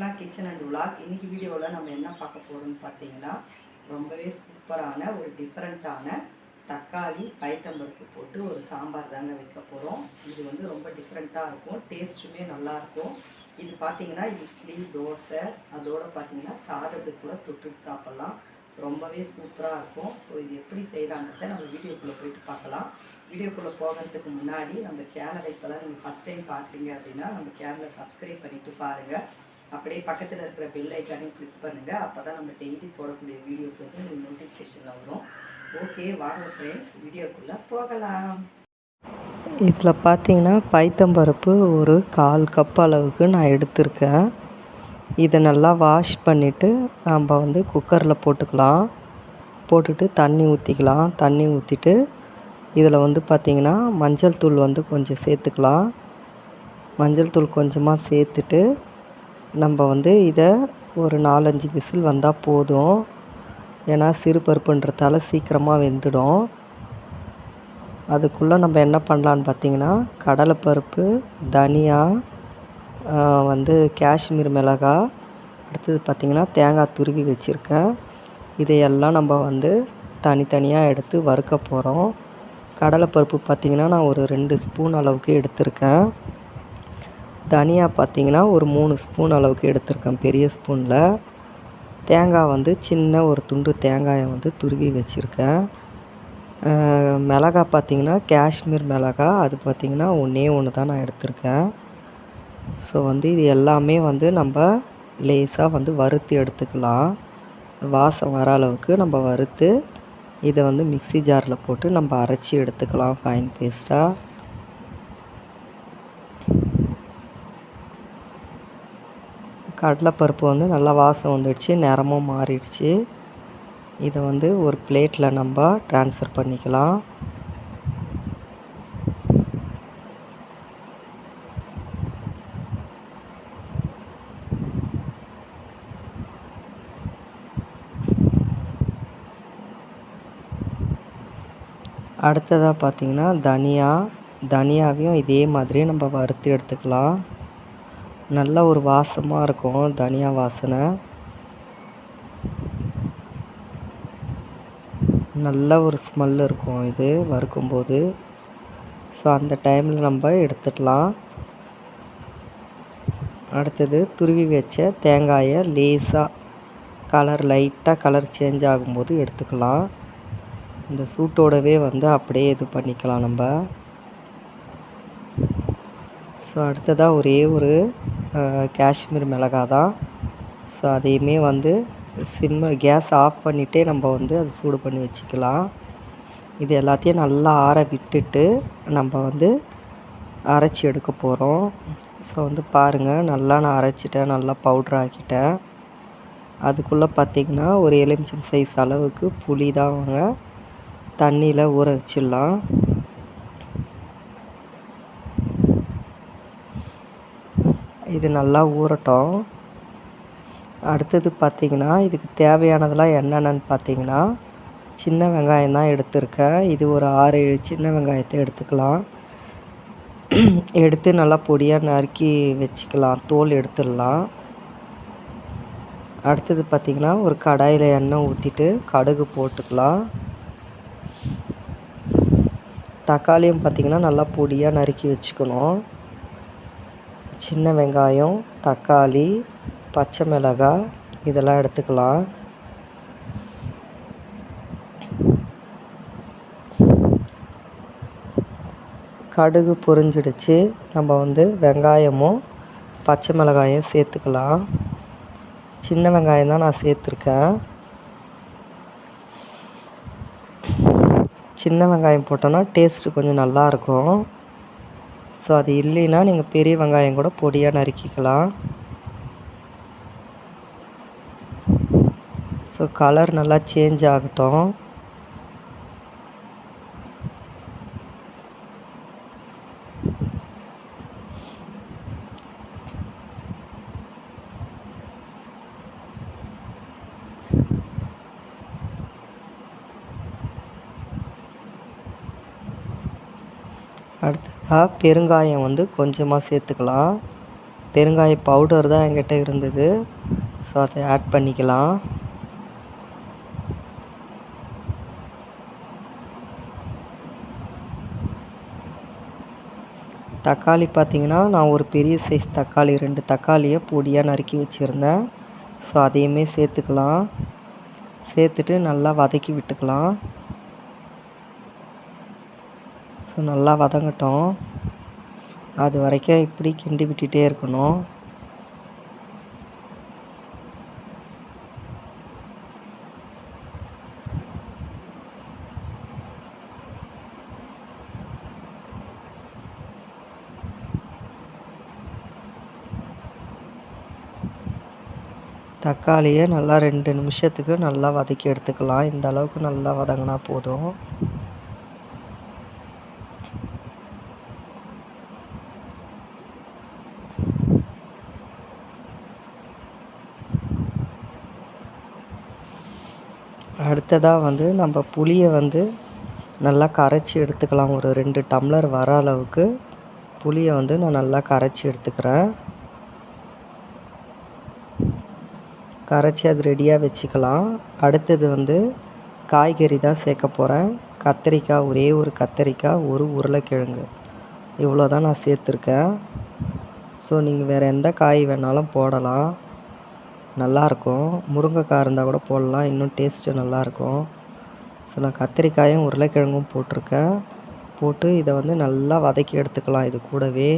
Krishna kitchen and vlog இன்றைக்கி வீடியோவில் நம்ம என்ன பார்க்க போகிறோம்னு பார்த்தீங்கன்னா ரொம்பவே சூப்பரான ஒரு டிஃப்ரெண்ட்டான தக்காளி பயத்தம்பருப்பு போட்டு ஒரு சாம்பார் தாங்க வைக்க போகிறோம் இது வந்து ரொம்ப டிஃப்ரெண்ட்டாக இருக்கும். டேஸ்ட்டுமே நல்லாயிருக்கும் இது பார்த்தீங்கன்னா இட்லி தோசை அதோடு பார்த்தீங்கன்னா சாதத்துக்குள்ளே தொட்டுட்டு சாப்பிட்லாம். ரொம்பவே சூப்பராக இருக்கும். ஸோ இது எப்படி செய்யலான்றத நம்ம வீடியோக்குள்ளே போயிட்டு பார்க்கலாம். வீடியோக்குள்ளே போகிறதுக்கு முன்னாடி நம்ம சேனலை இப்போ தான் நீங்கள் ஃபஸ்ட் டைம் பார்க்குறீங்க அப்படின்னா நம்ம சேனலை சப்ஸ்கிரைப் பண்ணிட்டு பாருங்கள் அப்படியே பக்கத்தில் இருக்கிற பெல் ஐக்கானையும் கிளிக் பண்ணுங்கள் அப்போ தான் நம்ம டெய்லி போடக்கூடிய வீடியோஸ் வந்து உங்களுக்கு நோட்டிஃபிகேஷனில் வரும். ஓகே வாங்க ஃப்ரெண்ட்ஸ் வீடியோக்குள்ளே போகலாம். இதில் பார்த்தீங்கன்னா பைத்தம்பருப்பு ஒரு கால் கப் அளவுக்கு நான் எடுத்திருக்கேன். இதை நல்லா வாஷ் பண்ணிவிட்டு நம்ம வந்து குக்கரில் போட்டுக்கலாம். போட்டுட்டு தண்ணி ஊற்றிக்கலாம் தண்ணி ஊற்றிட்டு இதில் வந்து பார்த்திங்கன்னா மஞ்சள் தூள் வந்து கொஞ்சம் சேர்த்துக்கலாம். மஞ்சள் தூள் கொஞ்சமாக சேர்த்துட்டு நம்ம வந்து இதை ஒரு நாலஞ்சு விசில் வந்தால் போதும். ஏன்னா சிறு பருப்புன்றதால சீக்கிரமாக வெந்துடும். அதுக்குள்ளே நம்ம என்ன பண்ணலான்னு பார்த்தீங்கன்னா கடலைப்பருப்பு தனியா வந்து காஷ்மீர் மிளகாய் அடுத்தது பார்த்திங்கன்னா தேங்காய் துருவி வச்சுருக்கேன். இதையெல்லாம் நம்ம வந்து தனித்தனியாக எடுத்து வறுக்க போகிறோம் கடலைப்பருப்பு பார்த்திங்கன்னா நான் ஒரு ரெண்டு ஸ்பூன் அளவுக்கு எடுத்திருக்கேன். தனியா பார்த்திங்கன்னா ஒரு மூணு ஸ்பூன் அளவுக்கு எடுத்திருக்கேன். பெரிய ஸ்பூனில் தேங்காய் வந்து சின்ன ஒரு துண்டு தேங்காயை வந்து துருவி வச்சுருக்கேன். மிளகா பார்த்திங்கன்னா காஷ்மீர் மிளகாய். அது பார்த்திங்கன்னா ஒன்றே ஒன்று தான் நான் எடுத்திருக்கேன். ஸோ வந்து இது எல்லாமே வந்து நம்ம லேசாக வந்து வறுத்து எடுத்துக்கலாம். வாசம் வர அளவுக்கு நம்ம வறுத்து இதை வந்து மிக்ஸி ஜாரில் போட்டு நம்ம அரைச்சி எடுத்துக்கலாம் ஃபைன் பேஸ்ட்டாக கடலைப்பருப்பு வந்து நல்லா வாசம் வந்துடுச்சு நிறமும் மாறிடுச்சு. இதை வந்து ஒரு பிளேட்டில் நம்ம ட்ரான்ஸ்ஃபர் பண்ணிக்கலாம். அடுத்ததாக பார்த்திங்கன்னா தனியா தனியாவையும் இதே மாதிரியே நம்ம வறுத்து எடுத்துக்கலாம். நல்ல ஒரு வாசமாக இருக்கும் தனியா வாசனை. நல்ல ஒரு ஸ்மெல் இருக்கும் இது வறுக்கும்போது. ஸோ அந்த டைமில் நம்ம எடுத்துக்கலாம். அடுத்தது துருவி வச்ச தேங்காயை லேசாக கலர் லைட்டாக கலர் சேஞ்ச் ஆகும்போது எடுத்துக்கலாம். இந்த சூட்டோடவே வந்து அப்படியே இது பண்ணிக்கலாம் நம்ம. ஸோ அடுத்ததாக ஒரே ஒரு காஷ்மீர் மிளகாய் தான். ஸோ அதையுமே வந்து சிம்ம கேஸ் ஆஃப் பண்ணிகிட்டே நம்ம வந்து அதை சூடு பண்ணி வச்சுக்கலாம். இது எல்லாத்தையும் நல்லா ஆற விட்டுட்டு நம்ம வந்து அரைச்சி எடுக்க போகிறோம் ஸோ வந்து பாருங்கள் நல்லா நான் அரைச்சிட்டேன் நல்லா பவுட்ரு ஆக்கிட்டேன். அதுக்குள்ளே பார்த்திங்கன்னா ஒரு எலுமிச்சம் சைஸ் அளவுக்கு புளி தான் அவங்க தண்ணியில் ஊற வச்சிடலாம். இது நல்லா ஊறட்டும். அடுத்தது பார்த்திங்கன்னா இதுக்கு தேவையானதெல்லாம் என்னென்னு பார்த்தீங்கன்னா சின்ன வெங்காயம் தான் எடுத்திருக்கேன். இது ஒரு ஆறு ஏழு சின்ன வெங்காயத்தை எடுத்துக்கலாம். எடுத்து நல்லா பொடியாக நறுக்கி வச்சுக்கலாம். தோல் எடுத்துடலாம். அடுத்தது பார்த்திங்கன்னா ஒரு கடாயில் எண்ணெய் ஊற்றிட்டு கடுகு போட்டுக்கலாம். தக்காளியும் பார்த்திங்கன்னா நல்லா பொடியாக நறுக்கி வச்சுக்கணும். சின்ன வெங்காயம் தக்காளி பச்சை மிளகாய் இதெல்லாம் எடுத்துக்கலாம். கடுகு பொரிஞ்சிடுச்சு. நம்ம வந்து வெங்காயமும் பச்சை மிளகாயும் சேர்த்துக்கலாம். சின்ன வெங்காயம் தான் நான் சேர்த்துருக்கேன். சின்ன வெங்காயம் போட்டோன்னா டேஸ்ட்டு கொஞ்சம் நல்லாயிருக்கும் ஸோ அது இல்லைன்னா நீங்கள் பெரிய வெங்காயம் கூட பொடியாக நறுக்கிக்கலாம். ஸோ கலர் நல்லா சேஞ்ச் ஆகட்டும். அடுத்ததாக பெருங்காயம் வந்து கொஞ்சமாக சேர்த்துக்கலாம். பெருங்காய பவுடர் தான் என்கிட்ட இருந்தது. ஸோ அதை ஆட் பண்ணிக்கலாம். தக்காளி பார்த்திங்கன்னா நான் ஒரு பெரிய சைஸ் தக்காளி ரெண்டு தக்காளியை பொடியாக நறுக்கி வச்சுருந்தேன். ஸோ அதையுமே சேர்த்துக்கலாம். சேர்த்துட்டு நல்லா வதக்கி விட்டுக்கலாம். ஸோ நல்லா வதங்கட்டும். அது வரைக்கும் இப்படி கிண்டி விட்டுட்டே இருக்கணும். தக்காளியை நல்லா ரெண்டு நிமிஷத்துக்கு நல்லா வதக்கி எடுத்துக்கலாம். இந்த அளவுக்கு நல்லா வதங்கினா போதும். அடுத்ததாக வந்து நம்ம புளியை வந்து நல்லா கரைச்சி எடுத்துக்கலாம். ஒரு ரெண்டு டம்ளர் வர அளவுக்கு புளியை வந்து நான் நல்லா கரைச்சி எடுத்துக்கிறேன். கரைச்சி அது ரெடியாக வச்சுக்கலாம். அடுத்தது வந்து காய்கறி தான் சேர்க்க போகிறேன் கத்திரிக்காய் ஒரே ஒரு கத்திரிக்காய் ஒரு உருளைக்கிழங்கு. இவ்வளோ தான் நான் சேர்த்துருக்கேன். ஸோ நீங்கள் வேறு எந்த காய் வேணாலும் போடலாம். நல்லாயிருக்கும். முருங்கைக்காய் இருந்தால் கூட போடலாம். இன்னும் டேஸ்ட்டு நல்லாயிருக்கும். ஸோ நான் கத்திரிக்காயும் உருளைக்கிழங்கும் போட்டிருக்கேன். போட்டு இதை வந்து நல்லா வதக்கி எடுத்துக்கலாம் இது கூடவே.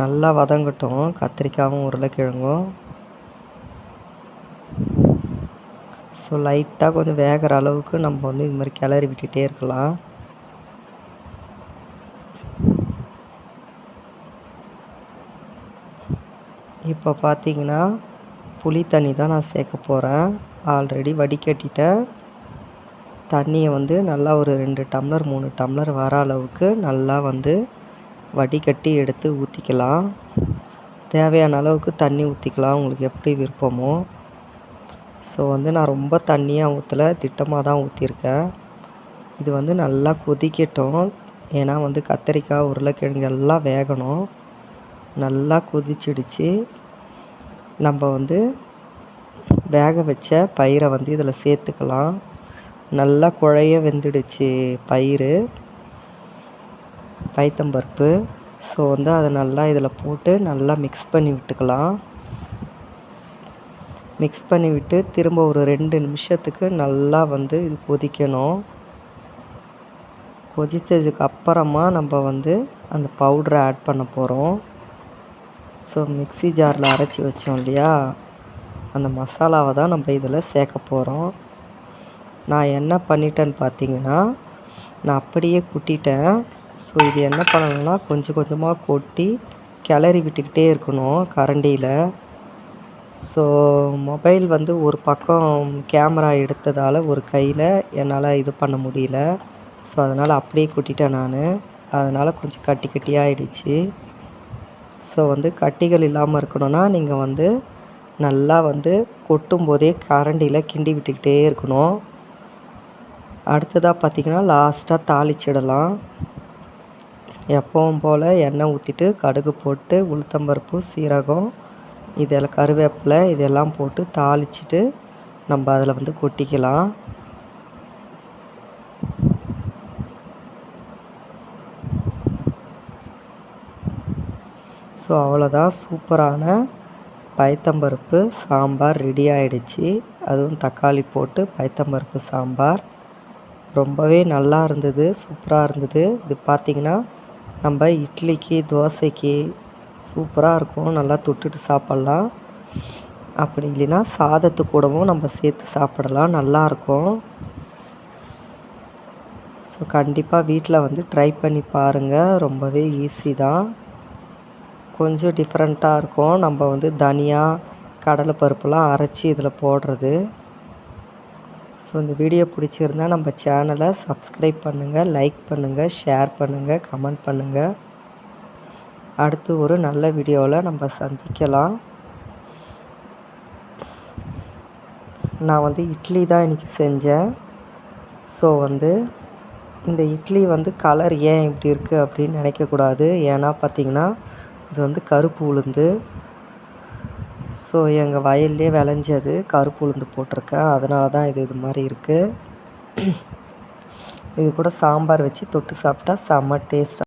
நல்லா வதங்கட்டும். கத்திரிக்காயும் உருளைக்கிழங்கும். ஸோ லைட்டாக கொஞ்சம் வேகிற அளவுக்கு நம்ம வந்து இது மாதிரி கிளறி விட்டுகிட்டே இருக்கலாம். இப்போ பார்த்தீங்கன்னா புளி தண்ணி தான் நான் சேர்க்க போகிறேன் ஆல்ரெடி வடிகட்டிட்டேன். தண்ணியை வந்து நல்லா ஒரு ரெண்டு டம்ளர் மூணு டம்ளர் வர அளவுக்கு நல்லா வந்து வடிகட்டி எடுத்து ஊற்றிக்கலாம் தேவையான அளவுக்கு தண்ணி ஊற்றிக்கலாம் உங்களுக்கு எப்படி விருப்பமோ. ஸோ வந்து நான் ரொம்ப தண்ணியாக ஊற்றலை திட்டமாக தான் ஊற்றிருக்கேன் இது வந்து நல்லா கொதிக்கட்டும். ஏன்னா வந்து கத்திரிக்காய் உருளைக்கிழங்கு எல்லாம் வேகணும். நல்லா கொதிச்சிடுச்சு. நம்ம வந்து வேக வச்ச பயிரை வந்து இதில் சேர்த்துக்கலாம். நல்லா குழைய வெந்துடுச்சு பயிர் பைத்தம்பருப்பு. ஸோ வந்து அதை நல்லா இதில் போட்டு நல்லா மிக்ஸ் பண்ணி விட்டுக்கலாம். மிக்ஸ் பண்ணி விட்டு திரும்ப ஒரு ரெண்டு நிமிஷத்துக்கு நல்லா வந்து இது கொதிக்கணும். கொதித்ததுக்கு அப்புறமா நம்ம வந்து அந்த பவுடரை ஆட் பண்ண போகிறோம் ஸோ மிக்ஸி ஜாரில் அரைச்சி வச்சோம் இல்லையா? அந்த மசாலாவை தான் நம்ம இதில் சேர்க்க போகிறோம். நான் என்ன பண்ணிட்டேன்னு பார்த்தீங்கன்னா நான் அப்படியே கொட்டிட்டேன். ஸோ இது என்ன பண்ணணும்னா கொஞ்சம் கொஞ்சமாக கொட்டி கிளறி விட்டுக்கிட்டே இருக்கணும் கரண்டியில். ஸோ மொபைல் வந்து ஒரு பக்கம் கேமரா எடுத்ததால் ஒரு கையில் என்னால் இது பண்ண முடியல. ஸோ அதனால் அப்படியே கொட்டிட்டேன் நான். அதனால் கொஞ்சம் கட்டி கட்டியாகிடுச்சு ஸோ வந்து கட்டிகள் இல்லாமல் இருக்கணும்னா நீங்கள் வந்து நல்லா வந்து கொட்டும் போதே கரண்டியில் கிண்டி விட்டுக்கிட்டே இருக்கணும். அடுத்ததாக பார்த்திங்கன்னா லாஸ்ட்டாக தாளிச்சிடலாம் எப்பவும் போல் எண்ணெய் ஊற்றிட்டு கடுகு போட்டு உளுத்தம்பருப்பு சீரகம் இதில் கருவேப்பிலை இதெல்லாம் போட்டு தாளிச்சிட்டு நம்ம அதில் வந்து கொட்டிக்கலாம். ஸோ அவ்வளோதான் சூப்பரான பைத்தம்பருப்பு சாம்பார் ரெடி ஆகிடுச்சி அதுவும் தக்காளி போட்டு பைத்தம்பருப்பு சாம்பார். ரொம்பவே நல்லா இருந்தது சூப்பராக இருந்தது. இது பார்த்திங்கன்னா நம்ம இட்லிக்கு தோசைக்கு சூப்பராக இருக்கும். நல்லா தொட்டுட்டு சாப்பிட்லாம். அப்படி இல்லைன்னா சாதத்து கூடவும் நம்ம சேர்த்து சாப்பிடலாம். நல்லாயிருக்கும் ஸோ கண்டிப்பாக வீட்டில் வந்து ட்ரை பண்ணி பாருங்கள் ரொம்பவே ஈஸி தான். கொஞ்சம் டிஃப்ரெண்ட்டாக இருக்கும். நம்ம வந்து தனியா கடலை பருப்புலாம் அரைச்சி இதில் போடுறது. ஸோ இந்த வீடியோ பிடிச்சிருந்தா நம்ம சேனலை சப்ஸ்கிரைப் பண்ணுங்கள் லைக் பண்ணுங்கள் ஷேர் பண்ணுங்கள் கமெண்ட் பண்ணுங்கள் அடுத்து ஒரு நல்ல வீடியோவில் நம்ம சந்திக்கலாம். நான் வந்து இட்லி தான் இன்றைக்கி செஞ்சேன். ஸோ வந்து இந்த இட்லி வந்து கலர் ஏன் இப்படி இருக்குது அப்படின்னு நினைக்கக்கூடாது. ஏன்னா பார்த்தீங்கன்னா இது வந்து கருப்பு உளுந்து. ஸோ எங்கள் வயல்லே விளைஞ்சது கருப்பு உளுந்து போட்டிருக்கேன். அதனால தான் இது இது மாதிரி இருக்குது இது கூட சாம்பார் வச்சு தொட்டு சாப்பிட்டா செம்ம டேஸ்ட்டாக